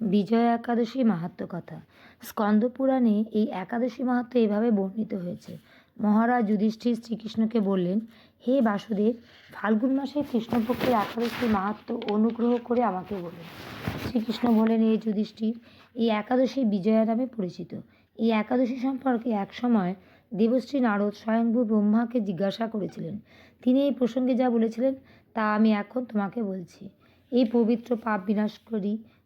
বিজয়া একাদশী মাহাত্ম্য কথা। স্কন্দ পুরাণে এই একাদশী মাহাত্ম্য এভাবে বর্ণিত হয়েছে। মহারাজ যুধিষ্ঠির শ্রীকৃষ্ণকে বললেন, হে বাসুদেব, ফাল্গুন মাসে কৃষ্ণপক্ষের একাদশী মাহাত্ম্য অনুগ্রহ করে আমাকে বলুন শ্রীকৃষ্ণ বলেন হে যুধিষ্ঠির, এই একাদশী বিজয়া নামে পরিচিত। এই একাদশী সম্পর্কে একসময় দেবশ্রী নারদ স্বয়ংভূ ব্রহ্মাকে জিজ্ঞাসা করেছিলেন। তিনি এই প্রসঙ্গে যা বলেছিলেন তা আমি এখন তোমাকে বলছি। এই পবিত্র পাপ বিনাশকারী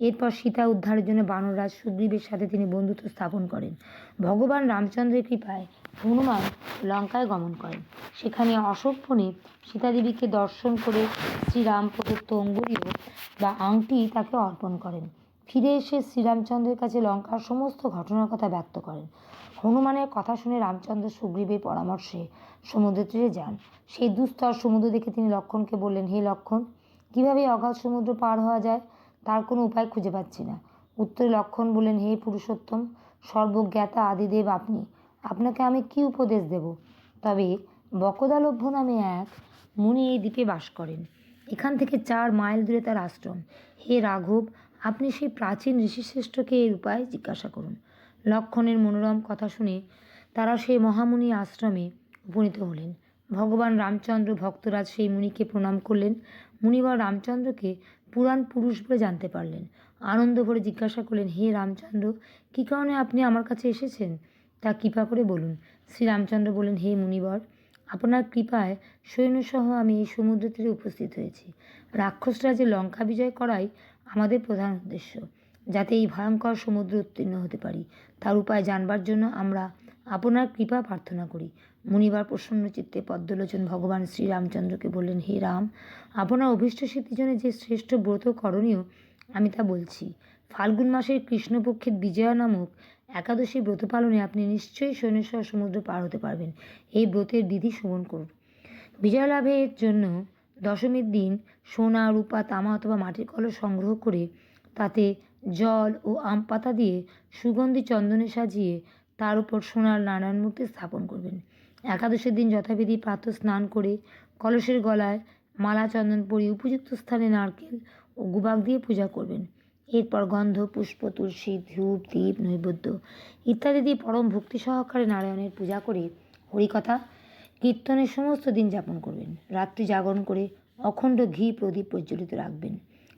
এরপর সীতা উদ্ধারের জন্য বানররাজ সুগ্রীবের সাথে তিনি বন্ধুত্ব স্থাপন করেন। ভগবান রামচন্দ্রের কৃপায় হনুমান লঙ্কায় গমন করেন। সেখানে অশোক বনে সীতাদেবীকে দর্শন করে শ্রীরাম প্রদত্ত অঙ্গুরীয় বা আংটি তাকে অর্পণ করেন। ফিরে এসে শ্রীরামচন্দ্রের কাছে লঙ্কার সমস্ত ঘটনার কথা ব্যক্ত করেন। হনুমানের কথা শুনে রামচন্দ্র সুগ্রীবের পরামর্শে সমুদ্র তীরে যান। সেই দুস্তর সমুদ্র দেখে তিনি লক্ষণকে বললেন, হে লক্ষণ, কীভাবে অগাধ সমুদ্র পার হওয়া যায়? তার কোনো উপায় খুঁজে পাচ্ছি না। উত্তরে লক্ষণ বললেন, হে পুরুষোত্তম, সর্বজ্ঞাতা আদিদেব আপনি। আপনাকে আমি কি উপদেশ দেব? তবে বকদালভ্য নামে এক মুনি এই দ্বীপে বাস করেন। এখান থেকে চার মাইল দূরে তার আশ্রম। হে রাঘব, আপনি সেই প্রাচীন ঋষিশ্রেষ্ঠকে এর উপায় জিজ্ঞাসা করুন। লক্ষণের মনোরম কথা শুনে তারা সেই মহামুনি আশ্রমে উপনীত হলেন। ভগবান রামচন্দ্র ভক্তরাজ সেই মুনিকে প্রণাম করলেন। মুনিবার রামচন্দ্রকে পুরাণ পুরুষ বলে জানতে পারলেন। আনন্দ ভরে জিজ্ঞাসা করলেন, হে রামচন্দ্র, কী কারণে আপনি আমার কাছে এসেছেন? তা কৃপা করে বলুন। শ্রীরামচন্দ্র বললেন, হে মুনিবর, আপনার কৃপায় সৈন্যসহ আমি এই সমুদ্র তীরে উপস্থিত হয়েছি। রাক্ষসরা যে লঙ্কা বিজয় করাই আমাদের প্রধান উদ্দেশ্য, যাতে এই ভয়ঙ্কর সমুদ্র উত্তীর্ণ হতে পারি। তার উপায় জানবার জন্য আমরা আপনার কৃপা প্রার্থনা করি। মুনিবার প্রসন্ন চিত্তে পদ্মলোচন ভগবান শ্রীরামচন্দ্রকে বললেন, হে রাম, আপনার অভীষ্ট সিদ্ধির জন্য যে শ্রেষ্ঠ ব্রত করণীয়, আমি তা বলছি। ফাল্গুন মাসের কৃষ্ণপক্ষের বিজয়া নামক একাদশী ব্রত পালনে আপনি নিশ্চয়ই সৈন্যসহ সমুদ্র পার হতে পারবেন। এই ব্রতের বিধি শ্রবণ করুন। বিজয় লাভের জন্য দশমীর দিন সোনা, রূপা, তামা অথবা মাটির কলস সংগ্রহ করে তাতে জল ও আম পাতা দিয়ে সুগন্ধি চন্দনে সাজিয়ে তার উপর সোনার নারায়ণ মূর্তি স্থাপন করবেন। একাদশের দিন যথাবিধি প্রাতঃ স্নান করে কলসের গলায় মালা চন্দন পরিয়ে উপযুক্ত স্থানে নারকেল ও গুবাক দিয়ে পূজা করবেন। এরপর গন্ধ, পুষ্প, তুলসী, ধূপ, দীপ, নৈবেদ্য ইত্যাদি দিয়ে পরম ভক্তি সহকারে নারায়ণের পূজা করে হরিকথা, কীর্তনের সমস্ত দিন যাপন করবেন। রাত্রি জাগরণ করে অখণ্ড ঘি প্রদীপ প্রজ্বলিত রাখবেন।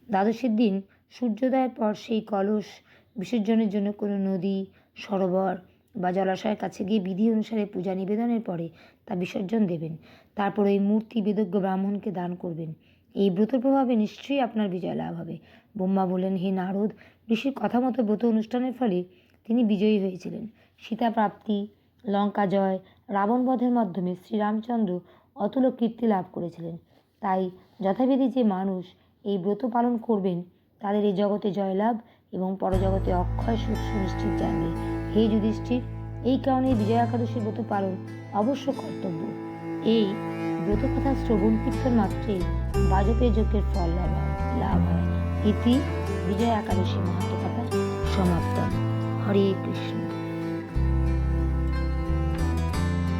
দ্বাদশীর দিন সূর্যোদয়ের পর সেই কলস বিসর্জনের জন্য কোনো নদী, সরোবর বা জলাশয়ের কাছে গিয়ে বিধি অনুসারে পূজা নিবেদনের পরে তা বিসর্জন দেবেন। তারপর ওই মূর্তি বেদজ্ঞ ব্রাহ্মণকে দান করবেন। এই ব্রতের প্রভাবে নিশ্চয়ই আপনার বিজয় লাভ হবে। ব্রহ্মা বললেন, হে নারদ, ঋষির কথা মতো ব্রত অনুষ্ঠানের ফলে তিনি বিজয়ী হয়েছিলেন। সীতা প্রাপ্তি, লঙ্কা জয়, রাবণ বধের মাধ্যমে শ্রীরামচন্দ্র অতুল কীর্তি লাভ করেছিলেন। তাই যথাবিধি যে মানুষ এই ব্রত পালন করবেন, তাদের এই জগতে জয়লাভ এবং পরজগতে অক্ষয় সুখ সুনিশ্চিত জানবে। হে যুধিষ্ঠির, এই কারণে বিজয় একাদশীর ব্রত পালন অবশ্য কর্তব্য। এই ব্রত কথা শ্রবণ কীর্তন মাত্রে বাজপেয় যজ্ঞের ফল লাভ হয় লাভ হয়। ইতি বিজয় একাদশী মাহাত্ম কথা সমাপ্ত। হরে কৃষ্ণ।